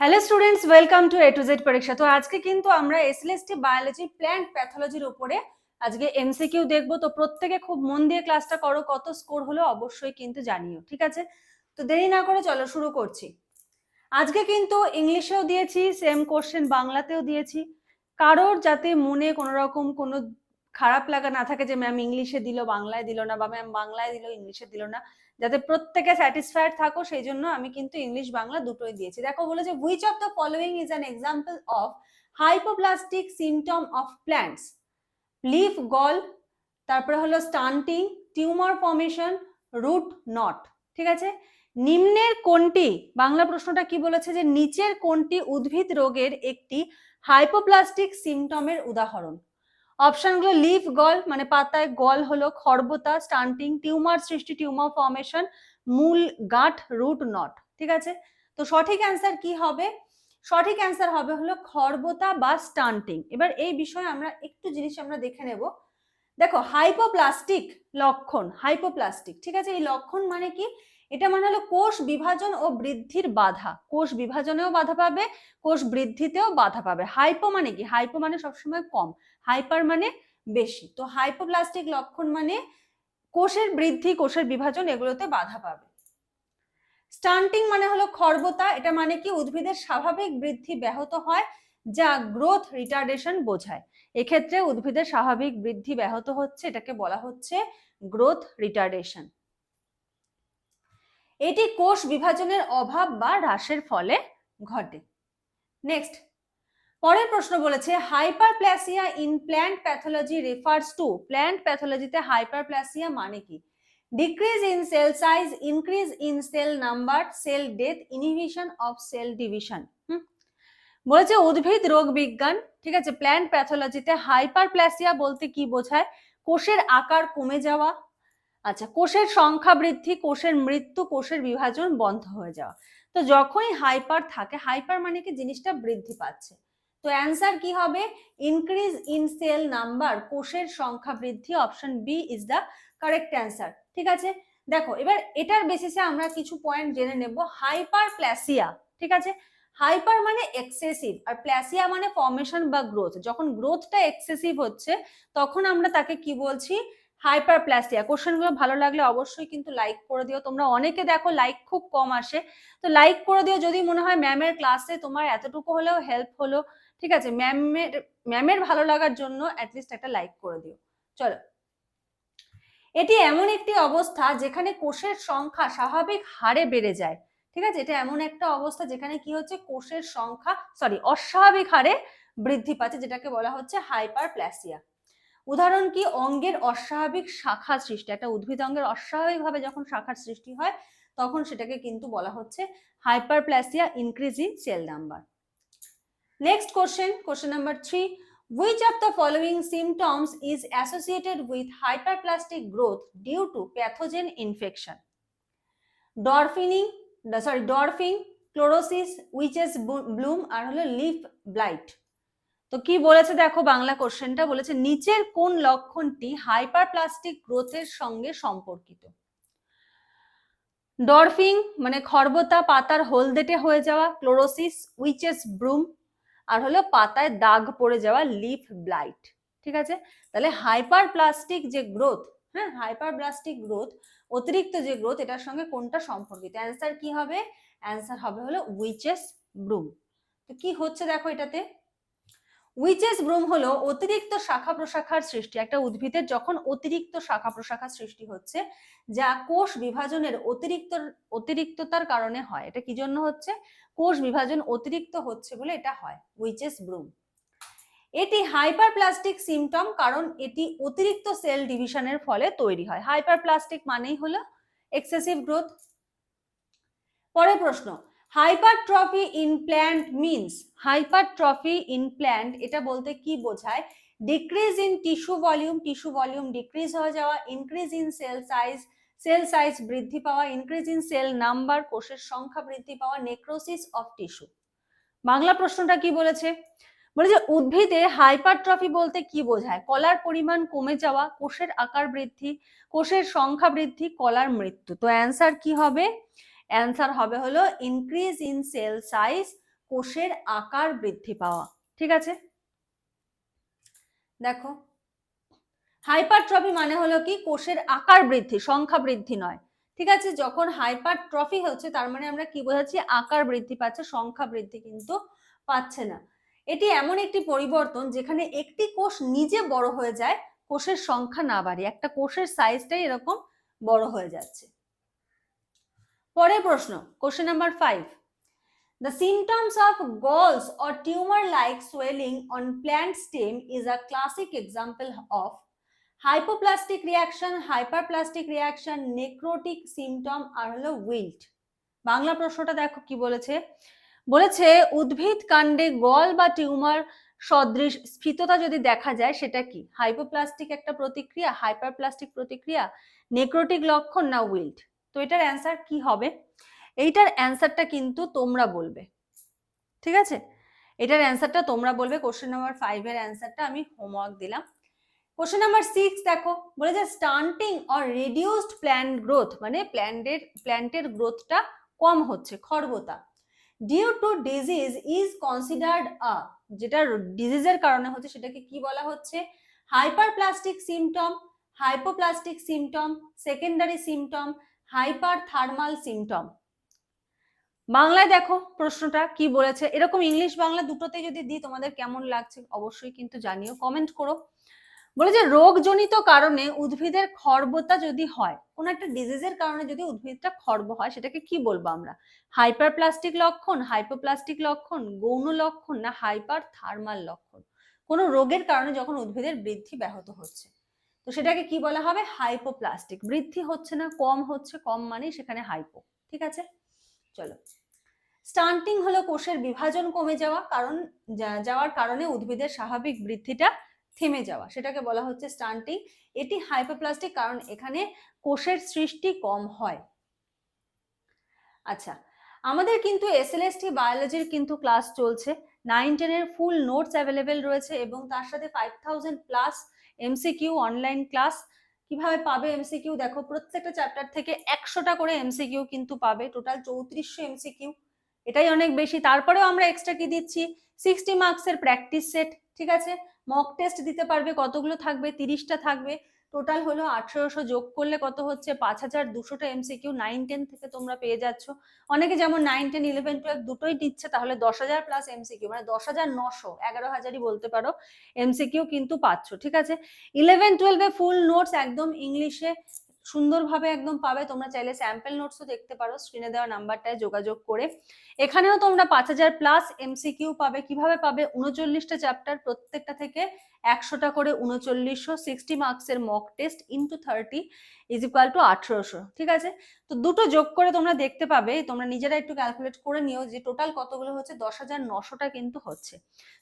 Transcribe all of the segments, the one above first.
Hello students welcome to A to Z পরীক্ষা তো আজকে কিন্তু আমরা এসএলএসটি বায়োলজি প্ল্যান্ট প্যাথোলজির উপরে আজকে এমসিকিউ দেখব। তো প্রত্যেকে খুব মন দিয়ে ক্লাসটা করো, কত স্কোর হলো অবশ্যই কিন্তু জানিও, ঠিক আছে? তো দেরি না করে চলো শুরু করছি। আজকে কিন্তু ইংলিশেও দিয়েছি সেম কোশ্চেন বাংলাতেও দিয়েছি। কারোর যাতে মনে কোনো রকম কোনো খারাপ লাগা না থাকে যে ম্যাম ইংলিশে দিল, বাংলায় দিল না বা ম্যাম বাংলায় দিল, ইংলিশে দিল না। যাতে প্রত্যেকে স্যাটিসফাইড থাকো, সেই জন্য আমি কিন্তু ইংলিশ বাংলা দুটোই দিয়েছি। দেখো বলেছে which of the following is an example of hypoplastic symptom of plants leaf gall তারপরে হলো stunting tumour formation root not ঠিক আছে? নিম্নের কোনটি, বাংলা প্রশ্নটা কি বলেছে যে, নিচের কোনটি উদ্ভিদ রোগের একটি হাইপোপ্লাস্টিক সিমটমের উদাহরণ? অপশনগুলো লিফ গল মানে পাতায় গল হলো খর্বতা স্টান্টিং টিউমার সৃষ্টি টিউমার ফর্মেশন মূল গাঁট রুট নট ঠিক আছে? তো সঠিক অ্যান্সার কি হবে? সঠিক অ্যান্সার হবে হলো খর্বতা বা স্টান্টিং এবার এই বিষয়ে আমরা একটু জিনিস আমরা দেখে নেব। দেখো হাইপোপ্লাস্টিক লক্ষণ হাইপোপ্লাস্টিক ঠিক আছে? এই লক্ষণ মানে কি? এটা মানে হলো কোষ বিভাজন ও বৃদ্ধির বাধা। কোষ বিভাজনেও বাধা পাবে, কোষ বৃদ্ধিতেও বাধা পাবে। হাইপো মানে কি? হাইপো মানে সবসময় কম, হাইপার মানে বেশি। তো হাইপোপ্লাস্টিক লক্ষণ মানে কোষের বৃদ্ধি, কোষের বিভাজন এগুলোতে বাধা পাবে। স্টান্টিং মানে হলো খর্বতা, এটা মানে কি? উদ্ভিদের স্বাভাবিক বৃদ্ধি ব্যাহত হয়, যা গ্রোথ রিটার্ডেশন বোঝায়। এক্ষেত্রে উদ্ভিদের স্বাভাবিক বৃদ্ধি ব্যাহত হচ্ছে, এটাকে বলা হচ্ছে গ্রোথ রিটার্ডেশন। এটি কোষ বিভাজনের অভাব বা হ্রাসের ফলে ঘটে। নেক্সট পরের প্রশ্ন বলেছে hyperplasia in plant pathology refers to plant প্যাথোলজিতে hyperplasia মানে কি? Decrease in cell size increase in cell number cell death inhibition of cell division বলেছে, উদ্ভিদ, রোগ, বিজ্ঞান, ঠিক আছে? প্ল্যান্ট প্যাথোলজিতে হাইপারপ্লাসিয়া বলতে কি বোঝায়? কোষের আকার কমে যাওয়া আচ্ছা কোষের সংখ্যা বৃদ্ধি, কোষের মৃত্যু, কোষের বিভাজন বন্ধ হয়ে যাওয়া। তো যখনই হাইপার থাকে, হাইপার মানে কি? জিনিসটা বৃদ্ধি পাচ্ছে। তো অ্যান্সার কি হবে? ইনক্রিজ ইন সেল নাম্বার, কোষের সংখ্যা বৃদ্ধি, option B is the correct answer. ঠিক আছে? দেখো, এবার এটার বেসিসে আমরা কিছু পয়েন্ট জেনে নেব। হাইপার প্ল্যাসিয়া ঠিক আছে? হাইপার মানে এক্সেসিভ আর প্ল্যাসিয়া মানে ফর্মেশন বা গ্রোথ। যখন গ্রোথটা এক্সেসিভ হচ্ছে, তখন আমরা তাকে কি বলছি? হাইপার প্লাস্টিয়া কোশ্চেনগুলো ভালো লাগলে অবশ্যই কিন্তু লাইক করে দিও। তোমরা অনেকে দেখো লাইক খুব কম আসে। তো লাইক করে দিও যদি মনে হয় ম্যামের ক্লাসে তোমার এতটুকু হলেও হেল্প হলো। ঠিক আছে? ম্যামের ম্যামের ভালো লাগার জন্য অ্যাটলিস্ট একটা লাইক করে দিও। চলো। এটি এমন একটি অবস্থা যেখানে কোষের সংখ্যা স্বাভাবিক হারে বেড়ে যায়। ঠিক আছে? এটা এমন একটা অবস্থা যেখানে কি হচ্ছে? কোষের সংখ্যা সরি অস্বাভাবিক হারে বৃদ্ধি পাচ্ছে যেটাকে বলা হচ্ছে হাইপার প্লাসিয়া উদাহরণ কি? অঙ্গের অস্বাভাবিক শাখা সৃষ্টি। একটা উদ্ভিদ অঙ্গের অস্বাভাবিকভাবে যখন শাখার সৃষ্টি হয়, তখন সেটাকে কিন্তু বলা হচ্ছে hyperplasia increase in cell number next question question number three which of the following symptoms is associated with hyperplastic growth due to pathogen infection? Dwarfing sorry dwarfing chlorosis witches broom আর হলো লিফ ব্লাইট তো কি বলেছে দেখো বাংলা কোশ্চেনটা বলেছে, নিচের কোন লক্ষণটি hyperplastic গ্রোথের সঙ্গে সম্পর্কিত? ডরফিং মানে খর্বতা, পাতার হলদেটে হয়ে যাওয়া, ক্লোরোসিস, উইচেস ব্রুম, আর হলো পাতায় দাগ পড়ে যাওয়া, লিফ ব্লাইট। ঠিক আছে? তাহলে হাইপার প্লাস্টিক যে গ্রোথ হ্যাঁ হাইপার প্লাস্টিক গ্রোথ অতিরিক্ত যে গ্রোথ এটার সঙ্গে কোনটা সম্পর্কিত? অ্যান্সার কি হবে? অ্যান্সার হবে হলো উইচেস ব্রুম। তো কি হচ্ছে দেখো এটাতে? উইচেস ব্রুম হলো অতিরিক্ত শাখা প্রশাখার সৃষ্টি, একটা উদ্ভিদের যখন অতিরিক্ত শাখা প্রশাখার সৃষ্টি হচ্ছে, যা কোষ বিভাজনের অতিরিক্ত, অতিরিক্ততার কারণে হয়। এটা কি জন্য হচ্ছে? কোষ বিভাজন অতিরিক্ত হচ্ছে বলে এটা হয়, উইচেস ব্রুম। এটি হাইপারপ্লাস্টিক সিমটম, কারণ এটি অতিরিক্ত সেল ডিভিশনের ফলে তৈরি হয়। হাইপারপ্লাস্টিক মানেই হলো এক্সেসিভ গ্রোথ। পরের প্রশ্ন hypertrophy in plant means hypertrophy in plant এটা বলতে কি বোঝায়? Decrease in tissue volume tissue volume decrease হয়ে যাওয়া increase in cell size cell size বৃদ্ধি পাওয়া ইনক্রিজ ইন সেল নাম্বার কোষের সংখ্যা বৃদ্ধি পাওয়া নেক্রোসিস অফ টিস্যু বাংলা প্রশ্নটা কি বলেছে? বলে যে উদ্ভিদে হাইপারট্রফি বলতে কি বোঝায়? কলার পরিমাণ কমে যাওয়া, কোষের আকার বৃদ্ধি, কোষের সংখ্যা বৃদ্ধি, কলার মৃত্যু। তো অ্যান্সার কি হবে? অ্যান্সার হবে হলো ইনক্রিজ ইন সেল সাইজ কোষের আকার বৃদ্ধি পাওয়া। ঠিক আছে? দেখো হাইপারট্রফি মানে হলো কি? কোষের আকার বৃদ্ধি, সংখ্যা বৃদ্ধি নয়। ঠিক আছে? যখন হাইপারট্রফি হচ্ছে, তার মানে আমরা কি বোঝাচ্ছি? আকার বৃদ্ধি পাচ্ছে, সংখ্যা বৃদ্ধি কিন্তু পাচ্ছে না। এটি এমন একটি পরিবর্তন যেখানে একটি কোষ নিজে বড় হয়ে যায়, কোষের সংখ্যা না বাড়ে একটা কোষের সাইজটাই এরকম বড় হয়ে যাচ্ছে। পরের প্রশ্ন question number five the symptoms of galls or tumour like swelling on plant stem is a classic example of hypoplastic reaction hyperplastic reaction necrotic symptom আর হলো উইল্ট বাংলা প্রশ্নটা দেখো কি বলেছে? বলেছে, উদ্ভিদ কাণ্ডে গল বা টিউমার সদৃশ স্ফীততা যদি দেখা যায়, সেটা কি? হাইপোপ্লাস্টিক একটা প্রতিক্রিয়া হাইপারপ্লাস্টিক প্রতিক্রিয়া নেক্রোটিক লক্ষণ না উইল্ট তো এটার অ্যান্সার কি হবে? এইটার অ্যান্সারটা কিন্তু তোমরা বলবে। ঠিক আছে? এটার অ্যান্সারটা তোমরা বলবে। কোশ্চেন নাম্বার ফাইভের অ্যান্সারটা আমি হোমওয়ার্ক দিলাম। কোশ্চেন নাম্বার সিক্স দেখো বলেছে stunting or reduced plant growth মানে প্ল্যান্টের প্ল্যান্টের গ্রোথটা কম হচ্ছে খর্বতা due to disease is considered a যেটা ডিজিজের কারণে হচ্ছে, সেটাকে কি বলা হচ্ছে? Hyperplastic symptom hypoplastic symptom secondary symptom hyperthermal symptom বাংলায় দেখো প্রশ্নটা কি বলেছে। এরকম ইংলিশ বাংলা দুটোতে যদি দিই, তোমাদের কেমন লাগছে অবশ্যই কিন্তু জানিও কমেন্ট করো। বলে যে রোগজনিত কারণে উদ্ভিদের খর্বতা যদি হয়, কোন একটা ডিজিজের কারণে যদি উদ্ভিদটা খর্ব হয়, সেটাকে কি বলব আমরা? হাইপার প্লাস্টিক লক্ষণ হাইপোপ্লাস্টিক লক্ষণ, গৌণ লক্ষণ না হাইপার থার্মাল লক্ষণ? কোনো রোগের কারণে যখন উদ্ভিদের বৃদ্ধি ব্যাহত হচ্ছে। তো সেটাকে কি বলা হবে? হাইপোপ্লাস্টিক বৃদ্ধি হচ্ছে না, কম হচ্ছে, কম মানেই সেখানে হাইপো ঠিক আছে? চলো। স্টান্টিং হলো কোষের বিভাজন কমে যাওয়া, কারণ যাওয়ার কারণে উদ্ভিদের স্বাভাবিক বৃদ্ধিটা থেমে যাওয়া। সেটাকে বলা হচ্ছে স্টান্টিং এটি হাইপোপ্লাস্টিক কারণ এখানে কোষের সৃষ্টি কম হয়। আচ্ছা আমাদের কিন্তু এসএলএসটি বায়োলজির কিন্তু ক্লাস চলছে। নাইন টেনের ফুল নোটস অ্যাভেলেবেল রয়েছে এবং তার সাথে five thousand plus MCQ online class কীভাবে পাবে এমসিকিউ দেখো, প্রত্যেকটা চ্যাপ্টার থেকে একশোটা করে এমসিকিউ কিন্তু পাবে। টোটাল চৌত্রিশশো এমসিকিউ এটাই অনেক বেশি। তারপরেও আমরা এক্সট্রা কি দিচ্ছি? সিক্সটি মার্কসের প্র্যাকটিস সেট ঠিক আছে? মক টেস্ট দিতে পারবে। কতগুলো থাকবে? তিরিশটা থাকবে। টোটাল হলো আঠেরোশো যোগ করলে কত হচ্ছে? পাঁচ হাজার দুশোটা এমসিকিউ নাইন টেন থেকে তোমরা পেয়ে যাচ্ছ। অনেকে যেমন নাইন টেন ইলেভেন টুয়েলভ দুটোই দিচ্ছে, তাহলে দশ হাজার প্লাস এমসিকিউ মানে দশ হাজার নশো, এগারো হাজারই বলতে পারো এমসিকিউ কিন্তু পাচ্ছ, ঠিক আছে? ইলেভেন টুয়েলভে ফুল নোটস একদম ইংলিশে সুন্দরভাবে একদম পাবে, তোমরা চাইলে স্যাম্পল নোটসও দেখতে পারো স্ক্রিনে দেওয়া নাম্বারটায় যোগাযোগ করে। এখানেও তোমরা পাঁচ হাজার প্লাস এমসিকিউ পাবে, কীভাবে পাবে? উনচল্লিশটা চ্যাপ্টার প্রত্যেকটা থেকে একশোটা করে উনচল্লিশশো সিক্সটি মার্কসের mock test into thirty is equal to আঠেরোশো, ঠিক আছে? তো দুটো যোগ করে তোমরা দেখতে পাবে, তোমরা নিজেরা একটু ক্যালকুলেট করে নিও যে টোটাল কতগুলো হচ্ছে, দশ হাজার নশোটা কিন্তু হচ্ছে।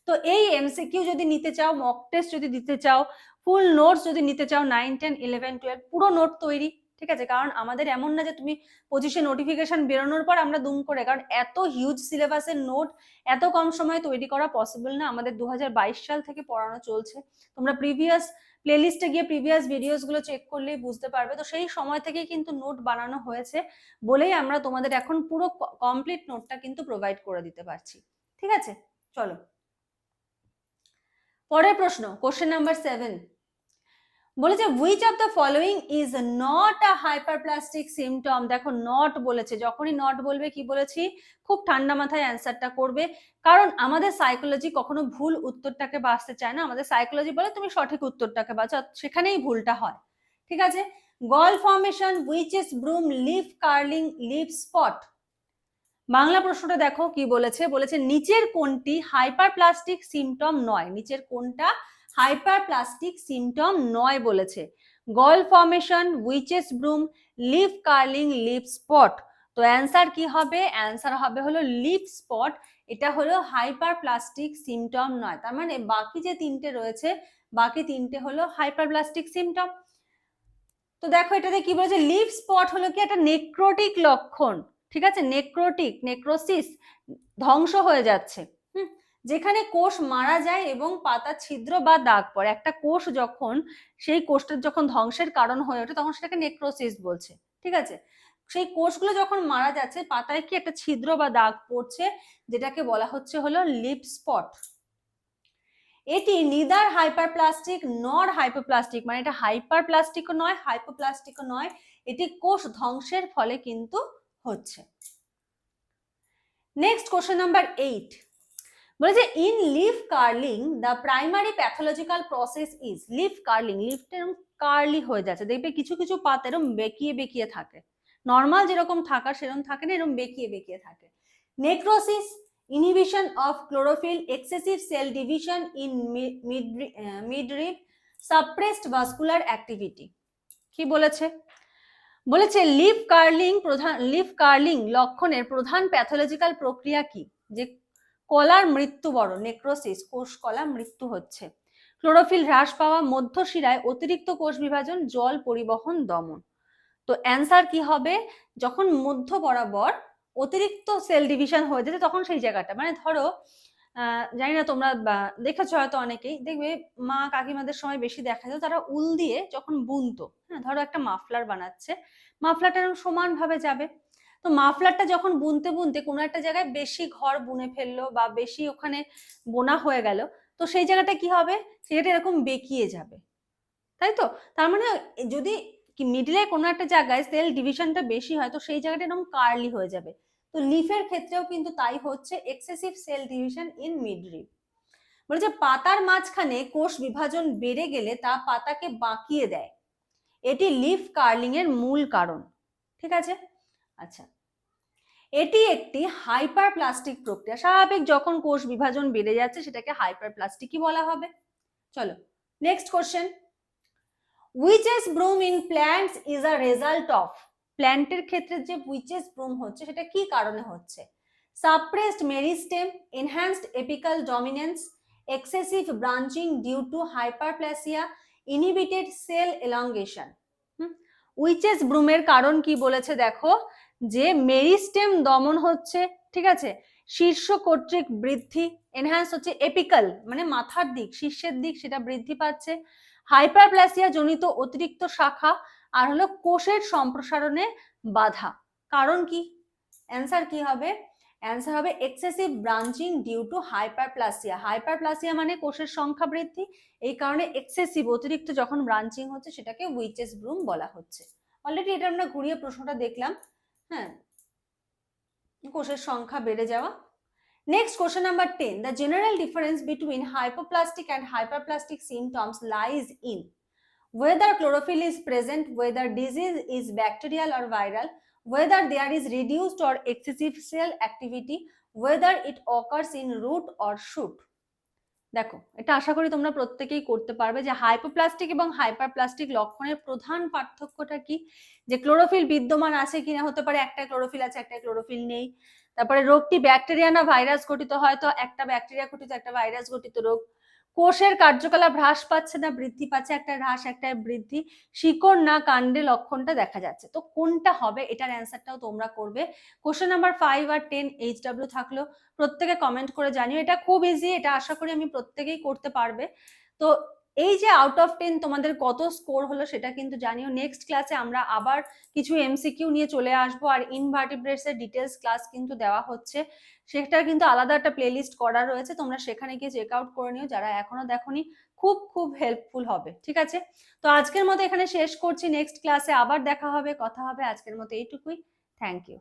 তো এই এমসিকিউ যদি নিতে চাও মক টেস্ট যদি দিতে চাও ফুল নোটস যদি নিতে চাও নাইন টেন ইলেভেন টুয়েলভ পুরো নোট তৈরি ঠিক আছে? কারণ আমাদের এমন না যে তুমি পঁচিশে নোটিফিকেশন বেরোনোর পর আমরা দুম করে, কারণ এত হিউজ সিলেবাসের নোট এত কম সময়ে তৈরি করা পসিবল না। আমাদের দুহাজার বাইশ সাল থেকে পড়ানো চলছে। তোমরা প্রিভিয়াস প্লেলিস্টে গিয়ে প্রিভিয়াস ভিডিওসগুলো চেক করলেই বুঝতে পারবে। তো সেই সময় থেকেই কিন্তু নোট বানানো হয়েছে বলেই আমরা তোমাদের এখন পুরো কমপ্লিট নোটটা কিন্তু প্রোভাইড করে দিতে পারছি। ঠিক আছে? চলো। পরের প্রশ্ন কোশ্চেন নাম্বার সেভেন বলেছে which of the following is not a hyperplastic symptom দেখো নট বলেছে। যখনই নট বলবে, কি বলেছি? খুব ঠান্ডা মাথায় অ্যান্সারটা করবে। কারণ আমাদের সাইকোলজি কখনো ভুল উত্তরটাকে বাঁচতে চায় না। আমাদের সাইকোলজি বলে, তুমি সঠিক উত্তরটাকে বাঁচো সেখানেই ভুলটা হয়। ঠিক আছে? Gall formation witches broom leaf curling leaf spot Bangla প্রশ্নটা দেখো কি বলেছে? বলেছে, নিচের কোনটি হাইপারপ্লাস্টিক সিমটম নয়? নিচের কোনটা হাইপারপ্লাস্টিক সিমটম নয় বলেছে। Gall formation, witches broom, leaf curling leaf spot. তো অ্যান্সার কি হবে? অ্যান্সার হবে হলো লিপ স্পট। এটা হলো হাইপারপ্লাস্টিক সিমটম নয়। তার মানে বাকি যে তিনটে রয়েছে, বাকি তিনটে হলো হাইপারপ্লাস্টিক সিমটম। তো দেখো এটাতে কি বলেছে? লিপ স্পট হলো কি একটা নেক্রোটিক লক্ষণ, ঠিক আছে? নেক্রোটিক, নেক্রোসিস ধ্বংস হয়ে যাচ্ছে। হুম? যেখানে কোষ মারা যায় এবং পাতা ছিদ্র বা দাগ পড়ে। একটা কোষ যখন, সেই কোষটার যখন ধ্বংসের কারণ হয়ে ওঠে, তখন সেটাকে নেক্রোসিস বলছে, ঠিক আছে? সেই কোষগুলো যখন মারা যাচ্ছে, পাতায় কি একটা ছিদ্র বা দাগ পড়ছে, যেটাকে বলা হচ্ছে হলো লিপ স্পট। এটি নিদার হাইপারপ্লাস্টিক নর হাইপোপ্লাস্টিক মানে এটা হাইপারপ্লাস্টিকও নয় হাইপোপ্লাস্টিকও নয়, এটি কোষ ধ্বংসের ফলে কিন্তু হচ্ছে। নেক্সট কোশ্চেন নাম্বার এইট বলেছে in leaf curling the primary pathological process is leaf curling লিফটা এরকম কার্লি হয়ে যাচ্ছে, দেখবে কিছু কিছু পাতা এরকম বেঁকিয়ে বেঁকিয়ে থাকে। নর্মাল যেরকম থাকার সেরকম থাকে না এরকম বেঁকিয়ে বেঁকিয়ে থাকে। Necrosis inhibition of chlorophyll excessive cell division in midrib suppressed vascular activity কি বলেছে? বলেছে লিফ কার্লিং প্রধান লিফ কার্লিং লক্ষণের প্রধান প্যাথোলজিক্যাল প্রক্রিয়া কি? যে কলার মৃত্যুবরণ নেক্রোসিস কোষ কলা মৃত্যু হচ্ছে। ক্লোরোফিল হ্রাস পাওয়া মধ্যশিরায় অতিরিক্ত কোষ বিভাজন, জল পরিবহন, দমন। তো অ্যান্সার কি হবে? যখন মধ্য বরাবর অতিরিক্ত সেল ডিভিশন হয়ে যেতে, তখন সেই জায়গাটা। মানে ধরো জানি না তোমরা দেখেছ হয়তো অনেকেই, দেখবে মা কাকিমাদের সময় বেশি দেখা যেত, তারা উল দিয়ে যখন বুনতো হ্যাঁ ধরো একটা মাফলার বানাচ্ছে, মাফলারটা এরকম সমান ভাবে যাবে। তো মাফলারটা যখন বুনতে বুনতে কোনো একটা জায়গায় বেশি ঘর বুনে ফেলল বা বেশি ওখানে বোনা হয়ে গেল, তো সেই জায়গাটা কি হবে? সেটা এরকম বেঁকিয়ে যাবে। তাই তো? তার মানে যদি মিডলে কোনো একটা জায়গায় সেল ডিভিশনটা বেশি হয়, তো সেই জায়গাটা এরকম কার্লি হয়ে যাবে। তো লিফের ক্ষেত্রেও কিন্তু তাই হচ্ছে excessive cell division in midrib বলেছে পাতার মাঝখানে কোষ বিভাজন বেড়ে গেলে তা পাতাকে বাঁকিয়ে দেয়। এটি লিফ কার্লিং এর মূল কারণ। ঠিক আছে? আচ্ছা। এটি একটি হাইপার প্লাস্টিক প্রক্রিয়া। স্বাভাবিক যখন কোষ বিভাজন বেড়ে যাচ্ছে, সেটাকে হাইপার প্লাস্টিকই বলা হবে। চলো next question witches broom in plants is a result of প্ল্যান্টের ক্ষেত্রে যে উইচেস ব্রুম হচ্ছে, সেটা কি কারণে হচ্ছে? Suppressed meristem enhanced apical dominance excessive branching due to hyperplasia inhibited cell elongation witches ব্রুমের কারণ কি বলেছে দেখো? যে মেরিস্টেম দমন হচ্ছে, ঠিক আছে? শীর্ষ কর্তৃক বৃদ্ধি এনহ্যান্স হচ্ছে এপিক্যাল মানে মাথার দিক, শীর্ষের দিক সেটা বৃদ্ধি পাচ্ছে। হাইপারপ্লাসিয়া জনিত অতিরিক্ত শাখা আর হলো কোষের সম্প্রসারণে বাধা। কারণ কি? অ্যান্সার কি হবে? অ্যান্সার হবে excessive branching due to hyperplasia hyperplasia মানে কোষের সংখ্যা বৃদ্ধি। এই কারণে এক্সেসিভ অতিরিক্ত যখন ব্রাঞ্চিং হচ্ছে, সেটাকে উইচেস ব্রুম বলা হচ্ছে। অলরেডি এটা আমরা ঘুরিয়ে প্রশ্নটা দেখলাম। হ্যাঁ কোষের সংখ্যা বেড়ে যাওয়া next question number ten the general difference between hypoplastic and hyperplastic symptoms lies in whether chlorophyll is present whether disease is bacterial or viral whether there is reduced or excessive cell activity whether it occurs in root or shoot দেখো, এটা আশা করি তোমরা প্রত্যেকেই করতে পারবে যে hypoplastic এবং hyperplastic লক্ষণের প্রধান পার্থক্যটা কি? যে ক্লোরোফিল বিদ্যমান আছে কিনা হতে পারে, একটা ক্লোরোফিল আছে, একটা ক্লোরোফিল নেই। তারপরে রোগটি ব্যাকটেরিয়া না ভাইরাস ঘটিত হয়তো একটা ব্যাকটেরিয়া গঠিত, একটা ভাইরাস গঠিত রোগ। কোষের কার্যকলাপ হ্রাস পাচ্ছে না, বৃদ্ধি পাচ্ছে, একটা হ্রাস, একটা বৃদ্ধি। শিকড় না কাণ্ডে লক্ষণটা দেখা যাচ্ছে। তো কোনটা হবে? এটার অ্যান্সারটাও তোমরা করবে। কোশ্চেন নাম্বার ফাইভ আর টেন এইচ ডাব্লিউ থাকল। প্রত্যেকে কমেন্ট করে জানিও। এটা খুব ইজি এটা আশা করি আমি প্রত্যেকেই করতে পারবে। তো এই যে আউট অফ টেন তোমাদের কত স্কোর হলো সেটা কিন্তু জানিও। নেক্সট ক্লাসে আমরা আবার কিছু এমসিকিউ নিয়ে চলে আসব আর ইনভার্টিব্রেটস এর ডিটেলস ক্লাস কিন্তু দেওয়া হচ্ছে। সেটার কিন্তু আলাদা একটা প্লেলিস্ট করা রয়েছে। তোমরা সেখানে গিয়ে চেক আউট করে নিও। যারা এখনও দেখোনি, খুব খুব হেল্পফুল হবে। ঠিক আছে? তো আজকের মতো এখানে শেষ করছি। নেক্সট ক্লাসে আবার দেখা হবে, কথা হবে। আজকের মতো এইটুকুই। Thank you